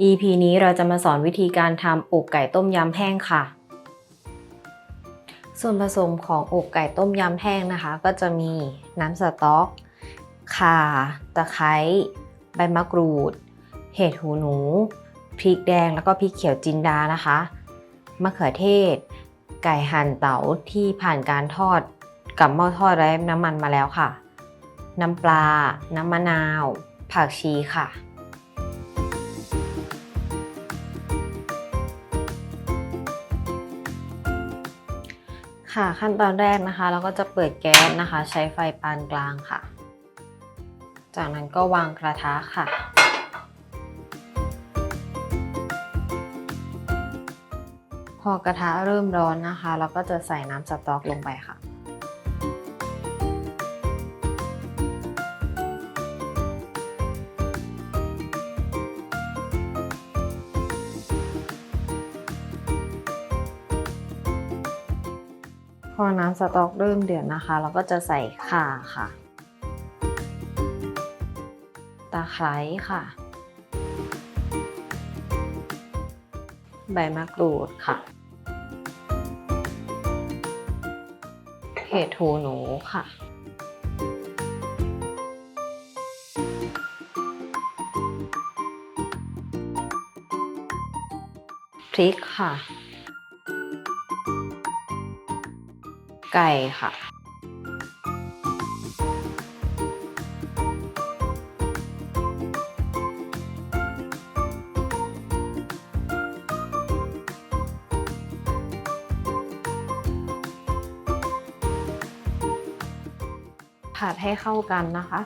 EP นี้เราจะมาสอนวิธีการทำอกไก่ต้มยำแห้งค่ะ ส่วนผสมของอกไก่ต้มยำแห้งนะคะ ก็จะมีน้ำสต๊อก ข่า ตะไคร้ใบมะกรูด เห็ดหูหนู พริกแดงแล้วก็พริกเขียวจินดานะคะ มะเขือเทศ ไก่หั่นเต๋าที่ผ่านการทอดกับหม้อทอดไร้น้ำมันมาแล้วค่ะ น้ำปลา น้ำมะนาว ผักชีค่ะ ค่ะขั้นตอนแรกนะคะ เราก็จะเปิดแก๊สนะคะ ใช้ไฟปานกลางค่ะ จากนั้นก็วางกระทะค่ะ พอกระทะเริ่มร้อนนะคะ เราก็จะใส่น้ำสต๊อกลงไปค่ะ พอน้ำสต๊อกเริ่มเดือดนะคะ เราก็จะใส่ข่าค่ะ ตะไคร้ค่ะ ใบมะกรูดค่ะเห็ดหูหนูค่ะ พริกค่ะ ไก่ค่ะ ผัดให้เข้ากันนะคะ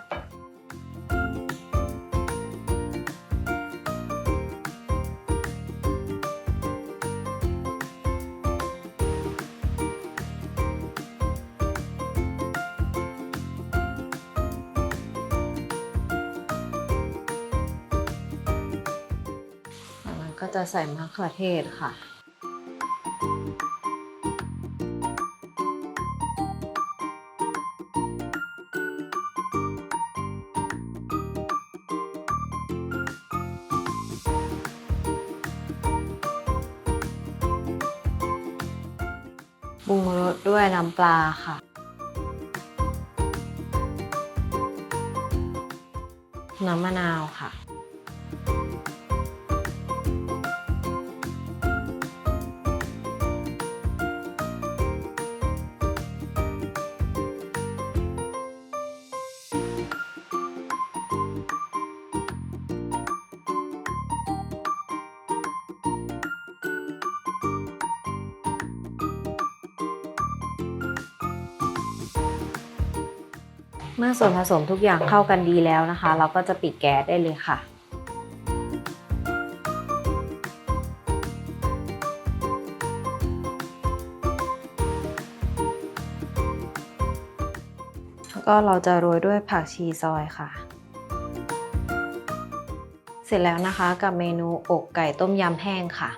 ก็จะใส่มะเขือเทศค่ะ ปรุงรสด้วยน้ำปลาค่ะ น้ำมะนาวค่ะ เมื่อส่วนผสมทุกอย่างเข้ากันดีแล้วนะคะ เราก็จะปิดแก๊สได้เลยค่ะ แล้วก็เราจะโรยด้วยผักชีซอยค่ะ เสร็จแล้วนะคะกับเมนูอกไก่ต้มยำแห้งค่ะ